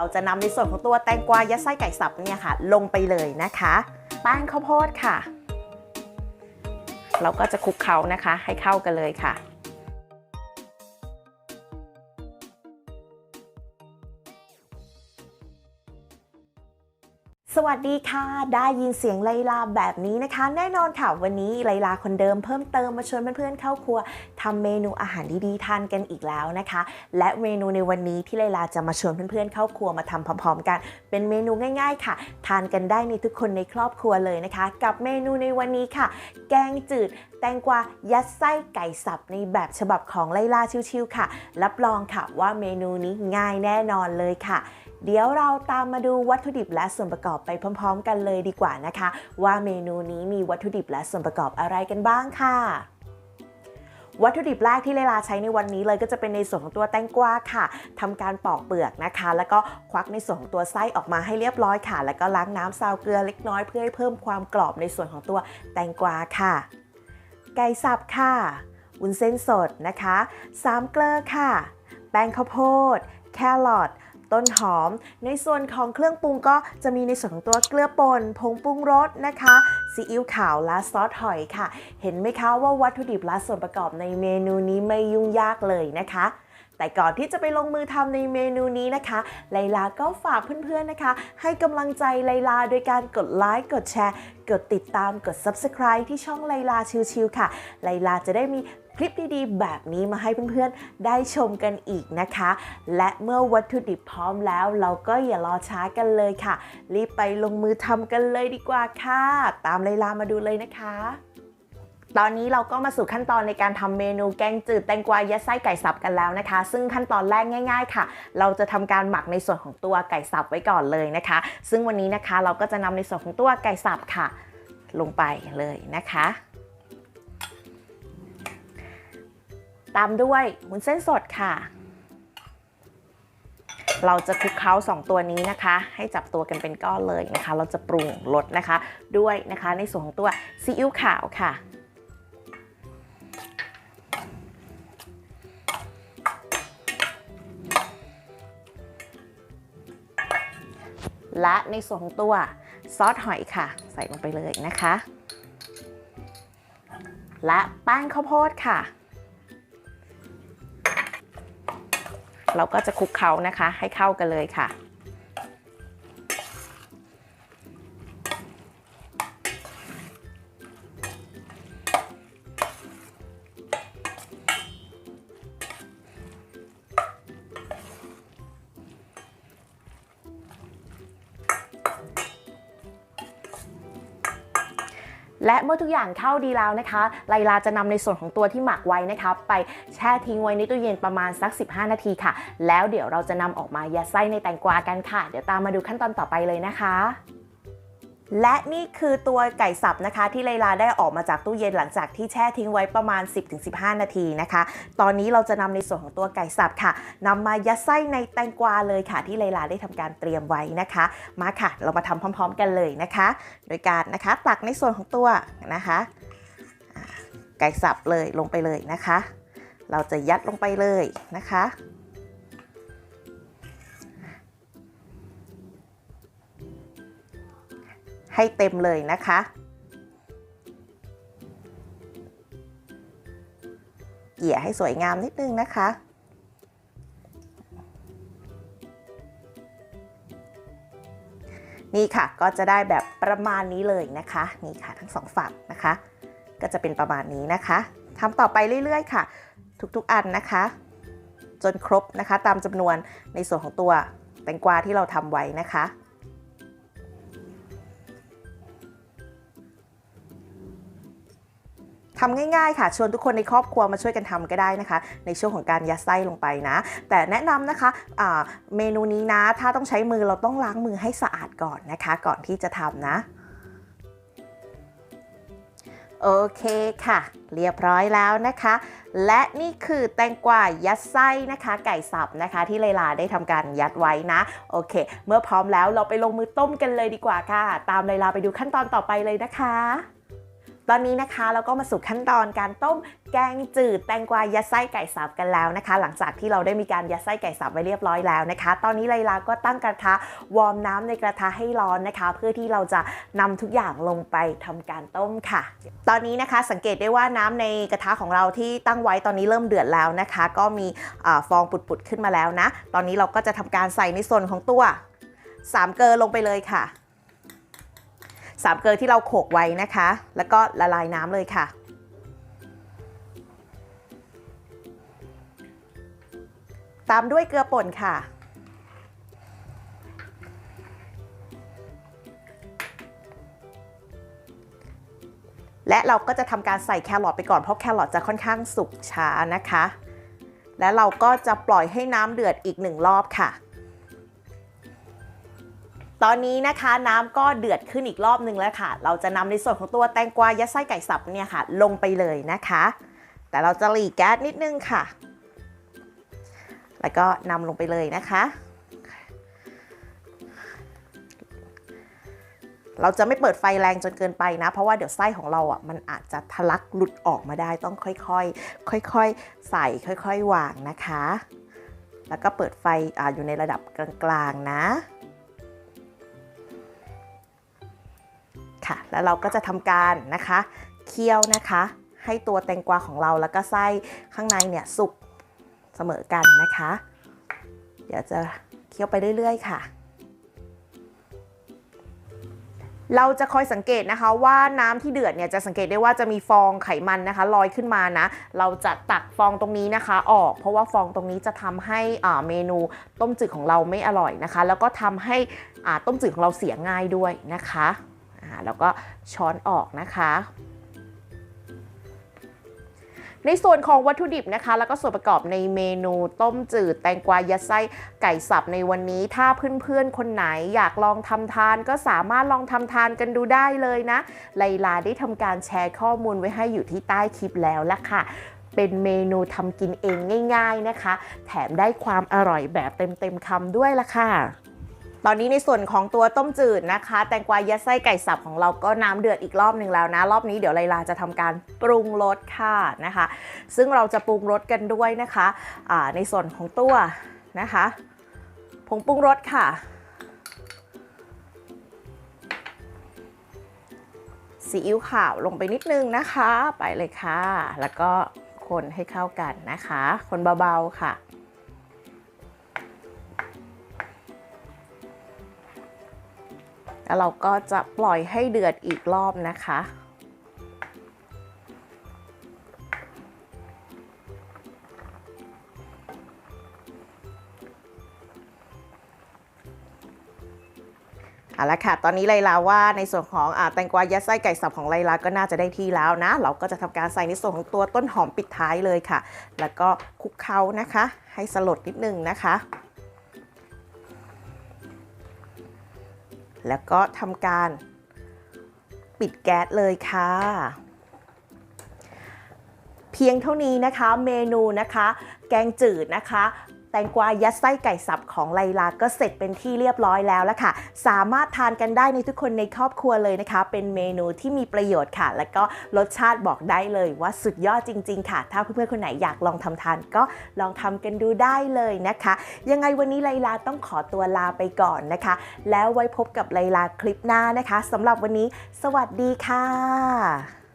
เราจะนำในส่วนของตัวแตงกวายัดไส้ไก่สับเนี่ยค่ะ ลงไปเลยนะคะแป้งข้าวโพดค่ะ เราก็จะคลุกเคล้านะคะ ให้เข้ากันเลยค่ะ สวัสดีค่ะ ได้ยินเสียงไลลาแบบนี้นะคะ แน่นอนค่ะวันนี้ไลลาคนเดิมเพิ่มเติมมาชวนเพื่อนๆเข้าครัวทำเมนูอาหารดีๆทานกันอีกแล้วนะคะ และเมนูในวันนี้ที่ไลลาจะมาชวนเพื่อนๆเข้าครัวมาทำพร้อมๆ กัน เป็นเมนูง่าย ๆ ค่ะ ทานกันได้ในทุกคนในครอบครัวเลยนะคะ กับเมนูในวันนี้ค่ะ แกงจืด แตงกวายัดไส้ไก่สับในแบบฉบับของไลลาชิวๆค่ะ รับรองค่ะว่าเมนูนี้ง่ายแน่นอนเลยค่ะ เดี๋ยวเราตามมาดูวัตถุดิบและส่วนประกอบไปพร้อม ๆ กันเลยดีกว่านะคะ ว่าเมนูนี้มีวัตถุดิบและส่วนประกอบอะไรกันบ้างค่ะวัตถุดิบแรกที่เลลาใช้ในวันนี้เลยก็จะเป็นในส่วนของตัวแตงกวาค่ะทำการปอกเปลือกนะคะ แล้วก็ควักในส่วนของตัวไส้ออกมาให้เรียบร้อยค่ะ แล้วก็ล้างน้ำซาวเกลือเล็กน้อยเพื่อให้เพิ่มความกรอบในส่วนของตัวแตงกวาค่ะ ไก่สับค่ะวุ้นเส้นสดนะคะสามเกลือค่ะ แป้งข้าวโพด แครอท ต้นหอม ในส่วนของเครื่องปรุงก็จะมีในส่วนของตัวเกลือป่นผงปรุงรสนะคะซีอิ๊วขาวและซอสหอยค่ะ เห็นไหมคะว่าวัตถุดิบและส่วนประกอบในเมนูนี้ไม่ยุ่งยากเลยนะคะแต่ก่อนที่จะไปลงมือทำในเมนูนี้นะคะ ไลลาก็ฝากเพื่อนๆนะคะ ให้กำลังใจไลลาโดยการกดไลค์ กดแชร์ กดติดตาม กด Subscribe ที่ช่องไลลาชิวๆค่ะ ไลลาจะได้มี คลิปดีๆ แบบนี้มาให้เพื่อนๆ ได้ชมกันอีกนะคะ และเมื่อวัตถุดิบพร้อมแล้ว เราก็อย่ารอช้ากันเลยค่ะ รีบไปลงมือทำกันเลยดีกว่าค่ะ ตามไลลามาดูเลยนะคะ ตอนนี้เราก็มาสู่ขั้นตอนในการทำเมนูแกงจืดแตงกวายัดไส้ไก่สับกันแล้วนะคะ ซึ่งขั้นตอนแรกง่าย ๆ ค่ะ เราจะทำการหมักในส่วนของตัวไก่สับไว้ก่อนเลยนะคะ ซึ่งวันนี้นะคะเราก็จะนำในส่วนของตัวไก่สับค่ะ ลงไปเลยนะคะ ตามด้วยวุ้นเส้นสดค่ะ เราจะคลุกเคล้าสองตัวนี้นะคะ ให้จับตัวกันเป็นก้อนเลยนะคะ เราจะปรุงรสนะคะ ด้วยนะคะในส่วนของตัวซีอิ๊วขาวค่ะและในส่วนของตัวซอสหอยค่ะ ใส่ลงไปเลยนะคะ และแป้งข้าวโพดค่ะ เราก็จะคลุกเขานะคะ ให้เข้ากันเลยค่ะ และเมื่อทุกอย่างเข้าดีแล้วนะคะไลลาจะนำในส่วนของตัวที่หมักไว้นะคะไปแช่ทิ้งไว้ในตู้เย็นประมาณสัก 15 นาทีค่ะ แล้วเดี๋ยวเราจะนำออกมายัดไส้ในแตงกวากันค่ะ เดี๋ยวตามมาดูขั้นตอนต่อไปเลยนะคะ และนี่คือตัวไก่สับนะคะ ที่ไลลาได้ออกมาจากตู้เย็นหลังจากที่แช่ทิ้งไว้ประมาณ 10-15 นาทีนะคะ ตอนนี้เราจะนำในส่วนของตัวไก่สับค่ะนำมายัดไส้ในแตงกวาเลยค่ะ ที่ไลลาได้ทำการเตรียมไว้นะคะ มาค่ะ เรามาทำพร้อม ๆ กันเลยนะคะ โดยการนะคะตักในส่วนของตัวนะคะ ไก่สับเลยลงไปเลยนะคะ เราจะยัดลงไปเลยนะคะ ให้เต็มเลยนะคะ เกี่ยให้สวยงามนิดนึงนะคะ นี่ค่ะก็จะได้แบบประมาณนี้เลยนะคะ นี่ค่ะทั้งสองฝั่งนะคะ ก็จะเป็นประมาณนี้นะคะทำต่อไปเรื่อยๆ ค่ะ ทุกๆอันนะคะ จนครบนะคะ ตามจำนวนในส่วนของตัวแตงกวาที่เราทำไว้นะคะ ทำง่ายๆค่ะ ชวนทุกคนในครอบครัวมาช่วยกันทำก็ได้นะคะ ในช่วงของการยัดไส้ลงไปนะ แต่แนะนำนะคะอ่าเมนูนี้นะ ถ้าต้องใช้มือเราต้องล้างมือให้สะอาดก่อนนะคะ ก่อนที่จะทำนะโอเคค่ะ เรียบร้อยแล้วนะคะ และนี่คือแตงกวายัดไส้นะคะ ไก่สับนะคะ ที่ไลลาได้ทำการยัดไว้นะ โอเค เมื่อพร้อมแล้วเราไปลงมือต้มกันเลยดีกว่าค่ะ ตามไลลาไปดูขั้นตอนต่อไปเลยนะคะ ตอนนี้นะคะเราก็มาสู่ขั้นตอนการต้มแกงจืดแตงกวายัดไส้ไก่สับกันแล้วนะคะ หลังจากที่เราได้มีการยัดไส้ไก่สับไว้เรียบร้อยแล้วนะคะ ตอนนี้ไลลาก็ตั้งกระทะวอร์มน้ำในกระทะให้ร้อนนะคะ เพื่อที่เราจะนำทุกอย่างลงไปทำการต้มค่ะ ตอนนี้นะคะสังเกตได้ว่าน้ำในกระทะของเราที่ตั้งไว้ตอนนี้เริ่มเดือดแล้วนะคะ ก็มีอฟองปุดๆขึ้นมาแล้วนะ ตอนนี้เราก็จะทำการใส่ในส่วนของตัวสามเกลอลงไปเลยค่ะ สามเกลือที่เราโขกไว้นะคะ แล้วก็ละลายน้ำเลยค่ะ ตามด้วยเกลือป่นค่ะ และเราก็จะทำการใส่แครอทไปก่อนเพราะแครอทจะค่อนข้างสุกช้านะคะ และเราก็จะปล่อยให้น้ำเดือดอีกหนึ่งรอบค่ะ ตอนนี้นะคะน้ำก็เดือดขึ้นอีกรอบนึงแล้วค่ะ เราจะนำในส่วนของตัวแตงกวายัดไส้ไก่สับเนี่ยค่ะ ลงไปเลยนะคะ แต่เราจะหลีแก๊สนิดนึงค่ะ แล้วก็นำลงไปเลยนะคะ เราจะไม่เปิดไฟแรงจนเกินไปนะ เพราะว่าเดี๋ยวไส้ของเราอะมันอาจจะทะลักหลุดออกมาได้ต้องค่อยๆ ค่อยๆ ใส่ค่อยๆวางนะคะ แล้วก็เปิดไฟออยู่ในระดับกลางๆนะ ค่ะ แล้วเราก็จะทำการนะคะเคี่ยวนะคะ ให้ตัวแตงกวาของเราแล้วก็ไส้ข้างในเนี่ยสุกเสมอกันนะคะ เดี๋ยวจะเคี่ยวไปเรื่อยๆค่ะเราจะคอยสังเกตนะคะว่าน้ำที่เดือดเนี่ยจะสังเกตได้ว่าจะมีฟองไขมันนะคะลอยขึ้นมานะ เราจะตักฟองตรงนี้นะคะ ออก เพราะว่าฟองตรงนี้จะทำให้อ่าเมนูต้มจืดของเราไม่อร่อยนะคะ แล้วก็ทำให้อ่าต้มจืดของเราเสียง่ายด้วยนะคะ แล้วก็ช้อนออกนะคะในส่วนของวัตถุดิบนะคะ แล้วก็ส่วนประกอบในเมนูต้มจืด แตงกวายัดไส้ไก่สับในวันนี้ ถ้าเพื่อนๆ คนไหนอยากลองทำทาน ก็สามารถลองทำทานกันดูได้เลยนะ ไลลาได้ทำการแชร์ข้อมูลไว้ให้อยู่ที่ใต้คลิปแล้วละค่ะ เป็นเมนูทำกินเองง่าย ๆนะคะ แถมได้ความอร่อยแบบเต็มๆคำด้วยละค่ะ ตอนนี้ในส่วนของตัวต้มจืดนะคะ แตงกวายัดไส้ไก่สับของเราก็น้ำเดือดอีกรอบหนึ่งแล้วนะ รอบนี้เดี๋ยวไลลาจะทำการปรุงรสค่ะนะคะ ซึ่งเราจะปรุงรสกันด้วยนะคะะในส่วนของตัวนะคะผงปรุงรสค่ะ ซีอิ๊วขาวลงไปนิดนึงนะคะ ไปเลยค่ะ แล้วก็คนให้เข้ากันนะคะ คนเบาๆค่ะ แล้วเราก็จะปล่อยให้เดือดอีกรอบนะคะ เอาละค่ะ ตอนนี้ไลลาว่าในส่วนของอาแตงกวายัดไส้ไก่สับของไลลาก็น่าจะได้ที่แล้วนะ เราก็จะทำการใส่ในส่วนของตัวต้นหอมปิดท้ายเลยค่ะ แล้วก็คลุกเคล้านะคะ ให้สลดนิดนึงนะคะ แล้วก็ทำการปิดแก๊สเลยค่ะ เพียงเท่านี้นะคะเมนูนะคะ แกงจืดนะคะ แตงกวายัดไส้ไก่สับของไลลาก็เสร็จเป็นที่เรียบร้อยแล้วละค่ะ สามารถทานกันได้ในทุกคนในครอบครัวเลยนะคะ เป็นเมนูที่มีประโยชน์ค่ะ แล้วก็รสชาติบอกได้เลยว่าสุดยอดจริง ๆ ค่ะ ถ้าเพื่อนๆคนไหนอยากลองทำทานก็ลองทำกันดูได้เลยนะคะ ยังไงวันนี้ไลลาต้องขอตัวลาไปก่อนนะคะ แล้วไว้พบกับไลลาคลิปหน้านะคะสำหรับวันนี้ สวัสดีค่ะ